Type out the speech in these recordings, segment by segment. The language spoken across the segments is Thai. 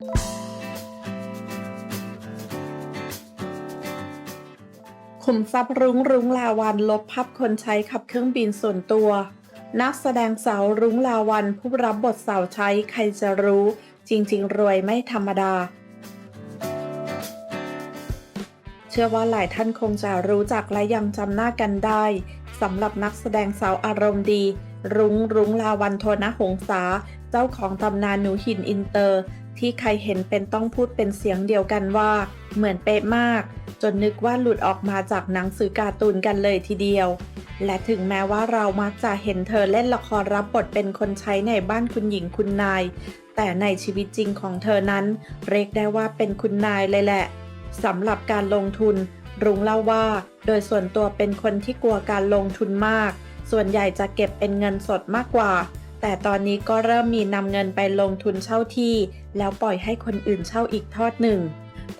ขุมทรัพย์รุ้งรุ้งลาวันลบภาพคนใช้ขับเครื่องบินส่วนตัว นักแสดงสาวรุ้งลาวันผู้รับบทสาวใช้ใครจะรู้ จริง ๆ รวยไม่ธรรมดา เชื่อว่าหลายท่านคงจะรู้จักและยังจำหน้ากันได้สำหรับนักแสดงสาวอารมณ์ดี รุ้งรุ้งลาวันโทนะหงษา เจ้าของตำนานหนูหินอินเตอร์ ที่ใครเห็นเป็นต้องพูดเป็นเสียงเดียวกันว่า เหมือนเป๊ะมาก จนนึกว่าหลุดออกมาจากหนังสือการ์ตูนกันเลยทีเดียว และถึงแม้ว่าเรามักจะเห็นเธอเล่นละครรับบทเป็นคนใช้ในบ้านคุณหญิงคุณนาย แต่ในชีวิตจริงของเธอนั้น เรียกได้ว่าเป็นคุณนายเลยแหละ สำหรับการลงทุน รุ้งเล่าว่า โดยส่วนตัวเป็นคนที่กลัวการลงทุนมาก ส่วนใหญ่จะเก็บเป็นเงินสดมากกว่า แต่ตอนนี้ก็เริ่มมีนำเงินไปลงทุนเช่าที่ แล้วปล่อยให้คนอื่นเช่าอีกทอดหนึ่ง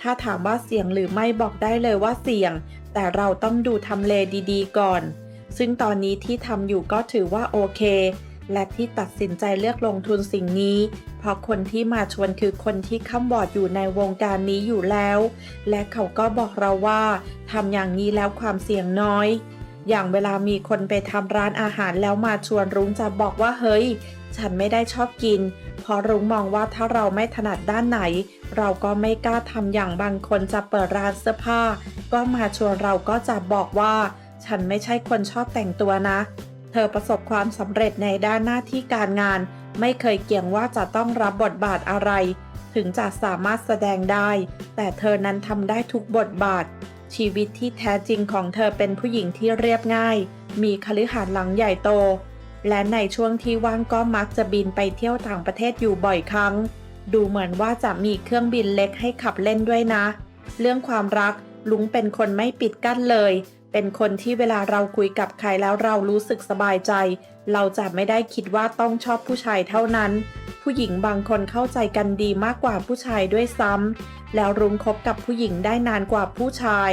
ถ้าถามว่าเสี่ยงหรือไม่บอกได้เลยว่าเสี่ยง แต่เราต้องดูทำเลดีๆ ก่อน ซึ่งตอนนี้ที่ทำอยู่ก็ถือว่าโอเค และที่ตัดสินใจเลือกลงทุนสิ่งนี้ เพราะคนที่มาชวนคือคนที่ข้ามบอดอยู่ในวงการนี้อยู่แล้ว และเขาก็บอกเราว่าทำอย่างนี้แล้วความเสี่ยงน้อย อย่างเวลามีคนไปทำร้านอาหารแล้วมาชวนรุ้งจะบอกว่าเฮ้ย ฉันไม่ได้ชอบกิน เพราะรุ้งมองว่าถ้าเราไม่ถนัดด้านไหน เราก็ไม่กล้าทำอย่างบางคนจะเปิดร้านเสื้อผ้า ก็มาชวนเราก็จะบอกว่า ฉันไม่ใช่คนชอบแต่งตัวนะ เธอประสบความสำเร็จในด้านหน้าที่การงาน ไม่เคยเกี่ยงว่าจะต้องรับบทบาทอะไร ถึงจะสามารถแสดงได้ แต่เธอนั้นทำได้ทุกบทบาท ชีวิตที่แท้จริงของเธอเป็นผู้หญิงที่เรียบง่าย มีคฤหาสน์หลังใหญ่โต และในช่วงที่ว่างก็มักจะบินไปเที่ยวต่างประเทศอยู่บ่อยครั้ง ดูเหมือนว่าจะมีเครื่องบินเล็กให้ขับเล่นด้วยนะ เรื่องความรักลุงเป็นคนไม่ปิดกั้นเลย เป็นคนที่เวลาเราคุยกับใครแล้วเรารู้สึกสบายใจ เราจะไม่ได้คิดว่าต้องชอบผู้ชายเท่านั้น ผู้หญิงบางคนเข้าใจกันดีมากกว่าผู้ชายด้วยซ้ำแล้วรุ้งคบกับผู้หญิงได้นานกว่าผู้ชาย